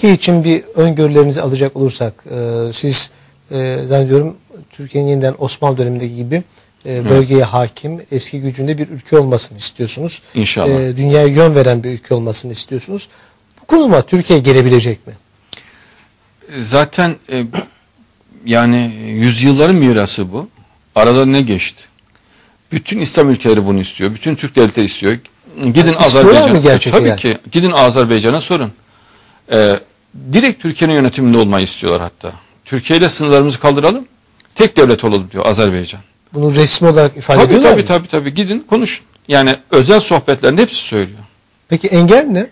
Türkiye için bir öngörülerinizi alacak olursak e, siz e, zannediyorum Türkiye'nin yeniden Osmanlı dönemindeki gibi e, bölgeye hakim, eski gücünde bir ülke olmasını istiyorsunuz. İnşallah. E, dünyaya yön veren bir ülke olmasını istiyorsunuz. Bu konuma Türkiye gelebilecek mi? Zaten e, yani yüzyılların mirası bu. Arada ne geçti? Bütün İslam ülkeleri bunu istiyor. Bütün Türk devletleri istiyor. Gidin Yani Azerbaycan'a. gerçekten tabii yani? ki. Gidin Azerbaycan'a sorun. E, direkt Türkiye'nin yönetiminde olmayı istiyorlar hatta. Türkiye ile sınırlarımızı kaldıralım. Tek devlet olalım diyor Azerbaycan. Bunu resmi olarak ifade Tabii ediyorlar tabii mı? tabii tabii gidin konuşun. Yani özel sohbetlerinde hepsi söylüyor. Peki engel ne?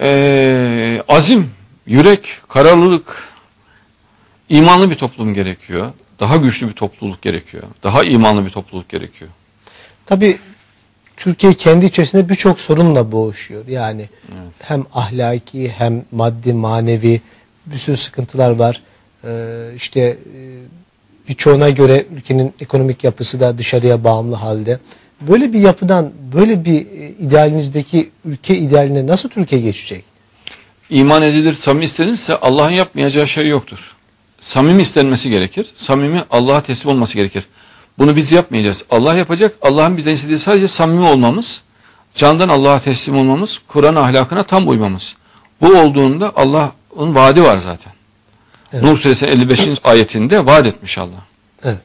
Ee, azim, yürek, kararlılık, imanlı bir toplum gerekiyor. Daha güçlü bir topluluk gerekiyor. Daha imanlı bir topluluk gerekiyor. Tabii Türkiye kendi içerisinde birçok sorunla boğuşuyor. Yani hem ahlaki hem maddi manevi bir sürü sıkıntılar var. Ee, işte e, birçoğuna göre ülkenin ekonomik yapısı da dışarıya bağımlı halde. Böyle bir yapıdan, böyle bir e, idealinizdeki ülke idealine nasıl Türkiye geçecek? İman edilir, samimi istenirse Allah'ın yapmayacağı şey yoktur. Samimi istenmesi gerekir. Samimi Allah'a teslim olması gerekir. Bunu biz yapmayacağız. Allah yapacak. Allah'ın bizden istediği sadece samimi olmamız, candan Allah'a teslim olmamız, Kur'an ahlakına tam uymamız. Bu olduğunda Allah'ın vaadi var zaten. Evet. Nur suresinin 55. ayetinde vaat etmiş Allah. Evet.